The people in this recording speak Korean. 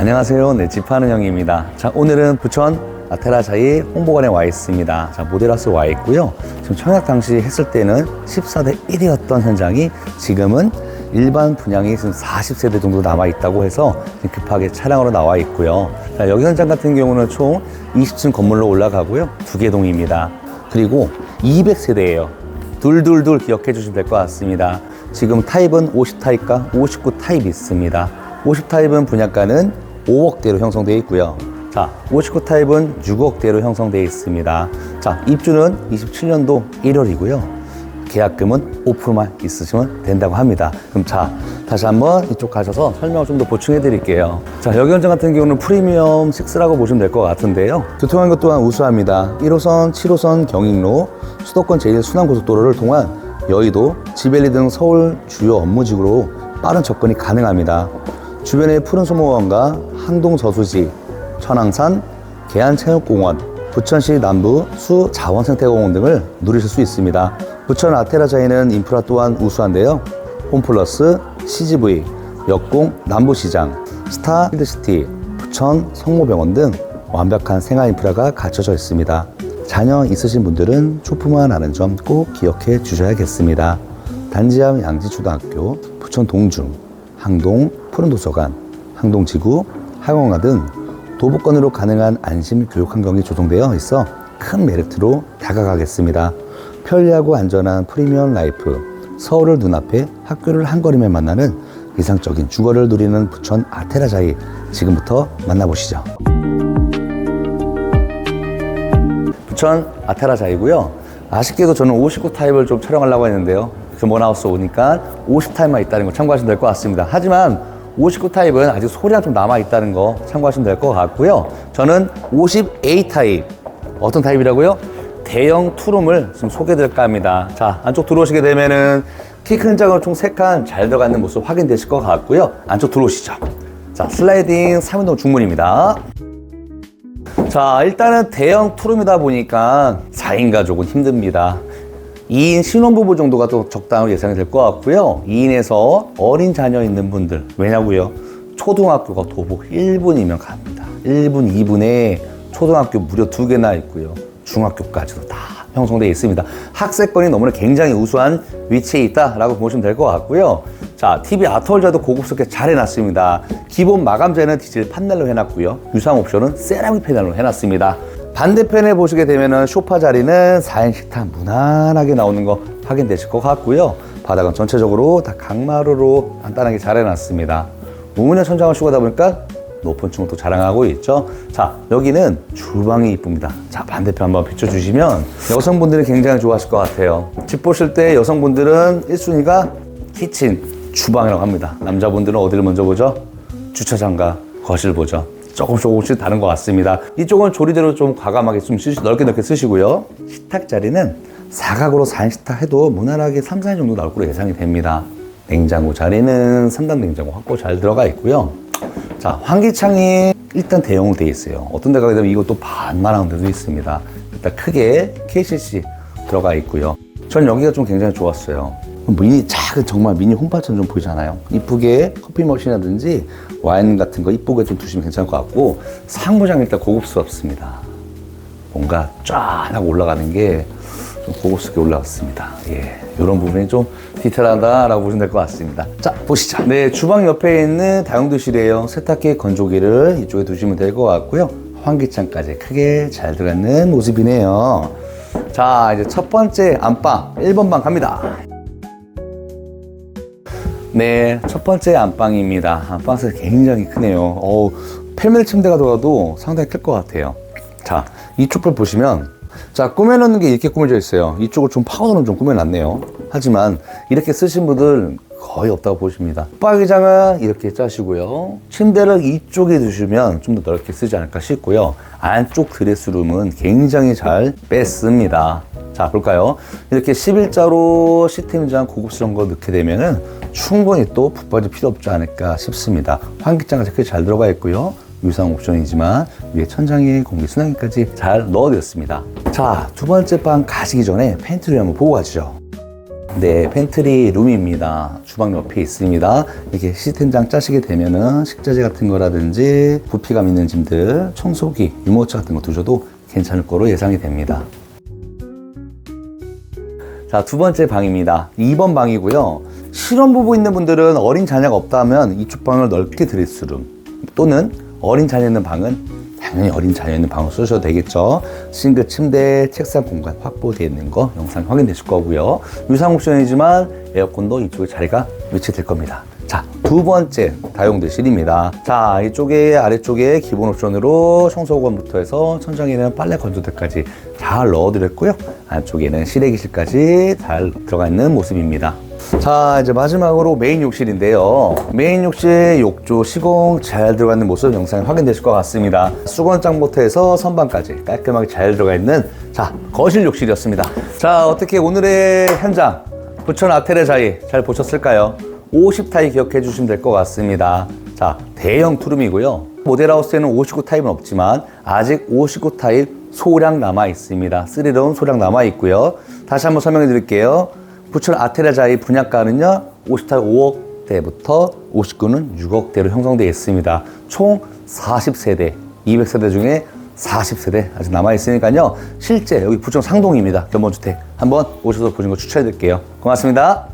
안녕하세요. 네, 집하는 형입니다. 자, 오늘은 부천 아테라자이 홍보관에 와 있습니다. 자, 모델하우스 와 있고요. 지금 청약 당시 했을 때는 14대 1이었던 현장이 지금은 일반 분양이 지금 40세대 정도 남아 있다고 해서 급하게 차량으로 나와 있고요. 자, 여기 현장 같은 경우는 총 20층 건물로 올라가고요. 두 개 동입니다. 그리고 200세대예요. 둘둘둘 기억해 주시면 될 것 같습니다. 지금 타입은 50 타입과 59 타입이 있습니다. 50 타입은 분양가는 5억대로 형성되어 있고요. 자, 59 타입은 6억대로 형성되어 있습니다. 자, 입주는 27년도 1월이고요. 계약금은 5%만 있으시면 된다고 합니다. 그럼 자, 다시 한번 이쪽 가셔서 설명을 좀 더 보충해 드릴게요. 자, 여기 현장 같은 경우는 프리미엄 6라고 보시면 될 것 같은데요. 교통안것 또한 우수합니다. 1호선, 7호선 경인로, 수도권 제1순환고속도로를 통한 여의도, 지벨리 등 서울 주요 업무지구로 빠른 접근이 가능합니다. 주변의 푸른 소모원과 항동 저수지, 천왕산, 계안체육공원, 부천시 남부 수 자원생태공원 등을 누리실 수 있습니다. 부천 아테라자에는 인프라 또한 우수한데요. 홈플러스, CGV, 역공, 남부시장, 스타 필드시티, 부천 성모병원 등 완벽한 생활 인프라가 갖춰져 있습니다. 자녀 있으신 분들은 초품화 하는 점 꼭 기억해 주셔야겠습니다. 단지 앞 양지초등학교, 부천 동중, 항동 푸른도서관, 항동지구, 학원가 등 도보권으로 가능한 안심 교육 환경이 조성되어 있어 큰 메리트로 다가가겠습니다. 편리하고 안전한 프리미엄 라이프, 서울을 눈앞에 학교를 한 걸음에 만나는 이상적인 주거를 누리는 부천 아테라자이 지금부터 만나보시죠. 부천 아테라자이고요. 아쉽게도 저는 59 타입을 좀 촬영하려고 했는데요. 규모나우스 오니까 50 타입만 있다는 거 참고하시면 될 것 같습니다. 하지만 59 타입은 아직 소리가 좀 남아 있다는 거 참고하시면 될 것 같고요. 저는 50A 타입 어떤 타입이라고요? 대형 투룸을 지금 소개드릴까 합니다. 자 안쪽 들어오시게 되면은 키 큰 장으로 총 3칸 잘 들어가 있는 모습 확인되실 것 같고요. 안쪽 들어오시죠. 자 슬라이딩 3인동 중문입니다. 자, 일단은 대형 투룸이다 보니까 4인 가족은 힘듭니다. 2인 신혼부부 정도가 또 적당히 예상이 될 것 같고요. 2인에서 어린 자녀 있는 분들. 왜냐고요? 초등학교가 도보 1분이면 갑니다. 1분, 2분에 초등학교 무려 두 개나 있고요. 중학교까지도 다 형성되어 있습니다. 학세권이 너무나 굉장히 우수한 위치에 있다라고 보시면 될 것 같고요. 자, TV 아트홀자도 고급스럽게 잘 해놨습니다. 기본 마감재는 디젤 판넬로 해놨고요. 유상 옵션은 세라믹 패널로 해놨습니다. 반대편에 보시게 되면은 소파 자리는 4인 식탁 무난하게 나오는 거 확인되실 것 같고요. 바닥은 전체적으로 다 강마루로 간단하게 잘 해놨습니다. 우문의 천장을 씌우다 보니까 높은 층을 또 자랑하고 있죠. 자, 여기는 주방이 이쁩니다. 자, 반대편 한번 비춰주시면 여성분들이 굉장히 좋아하실 것 같아요. 집 보실 때 여성분들은 1순위가 키친, 주방이라고 합니다. 남자분들은 어디를 먼저 보죠? 주차장과 거실 보죠. 조금 조금씩 다른 것 같습니다. 이쪽은 조리대로 좀 과감하게 좀 쓰시, 넓게 넓게 쓰시고요. 식탁 자리는 사각으로 4인 식탁 해도 무난하게 3, 4인 정도 나올 거로 예상이 됩니다. 냉장고 자리는 3단 냉장고 확보 잘 들어가 있고요. 자, 환기창이 일단 대용으로 되어 있어요. 어떤 데 가게 되면 이것도 반만한 데도 있습니다. 일단 크게 KCC 들어가 있고요. 전 여기가 좀 굉장히 좋았어요. 미니 작은 정말 미니 홈파처럼 좀 보이잖아요. 이쁘게 커피 머신이라든지 와인 같은 거 이쁘게 좀 두시면 괜찮을 것 같고 상부장 일단 고급스럽습니다. 뭔가 쫙 올라가는 게 좀 고급스럽게 올라왔습니다. 예. 이런 부분이 좀 디테일하다라고 보시면 될 것 같습니다. 자, 보시죠. 네, 주방 옆에 있는 다용도실이에요. 세탁기, 건조기를 이쪽에 두시면 될 것 같고요. 환기창까지 크게 잘 들어가는 모습이네요. 자, 이제 첫 번째 안방, 1번 방 갑니다. 네, 첫 번째 안방입니다. 안방에서 굉장히 크네요. 어우, 패밀 침대가 들어가도 상당히 클 것 같아요. 자, 이쪽을 보시면, 자, 꾸며놓는 게 이렇게 꾸며져 있어요. 이쪽을 좀 파고드는 좀 꾸며놨네요. 하지만, 이렇게 쓰신 분들 거의 없다고 보십니다. 빨기장은 이렇게 짜시고요. 침대를 이쪽에 두시면 좀 더 넓게 쓰지 않을까 싶고요. 안쪽 드레스룸은 굉장히 잘 뺐습니다. 자, 볼까요? 이렇게 11자로 시스템장 고급스러운 거 넣게 되면은 충분히 또 붙박이 필요 없지 않을까 싶습니다. 환기장은 크게 잘 들어가 있고요. 유상 옵션이지만 위에 천장에 공기 순환기까지 잘 넣어드렸습니다. 자, 두 번째 방 가시기 전에 팬트리 한번 보고 가시죠. 네, 팬트리 룸입니다. 주방 옆에 있습니다. 이렇게 시스템장 짜시게 되면은 식자재 같은 거라든지 부피감 있는 짐들, 청소기, 유모차 같은 거 두셔도 괜찮을 거로 예상이 됩니다. 자, 두 번째 방입니다. 2번 방이고요. 실혼부부 있는 분들은 어린 자녀가 없다면 이쪽 방을 넓게 드릴 수룸 또는 어린 자녀 있는 방은 당연히 어린 자녀 있는 방을 쓰셔도 되겠죠. 싱글 침대, 책상 공간 확보되어 있는 거 영상 확인되실 거고요. 유상 옵션이지만 에어컨도 이쪽에 자리가 위치될 겁니다. 자, 두 번째 다용도실입니다. 자, 이쪽에 아래쪽에 기본 옵션으로 청소건부터 해서 천장에는 빨래 건조대까지 잘 넣어드렸고요. 안쪽에는 실외기실까지 잘 들어가 있는 모습입니다. 자, 이제 마지막으로 메인 욕실인데요. 메인 욕실 욕조 시공 잘 들어가 있는 모습 영상에 확인되실 것 같습니다. 수건장부터 해서 선반까지 깔끔하게 잘 들어가 있는 자, 거실 욕실이었습니다. 자, 어떻게 오늘의 현장 부천 아테레 자이 잘 보셨을까요? 50타입 기억해 주시면 될 것 같습니다. 자, 대형 투룸이고요. 모델하우스에는 59 타입은 없지만 아직 59 타입 소량 남아 있습니다. 3룸 소량 남아 있고요. 다시 한번 설명해 드릴게요. 부천 아테레자의 분양가는요, 50타입 5억대부터 59는 6억대로 형성되어 있습니다. 총 40세대, 200세대 중에 40세대 아직 남아 있으니까요. 실제 여기 부천 상동입니다. 견본주택 한번 오셔서 보시는 거 추천해 드릴게요. 고맙습니다.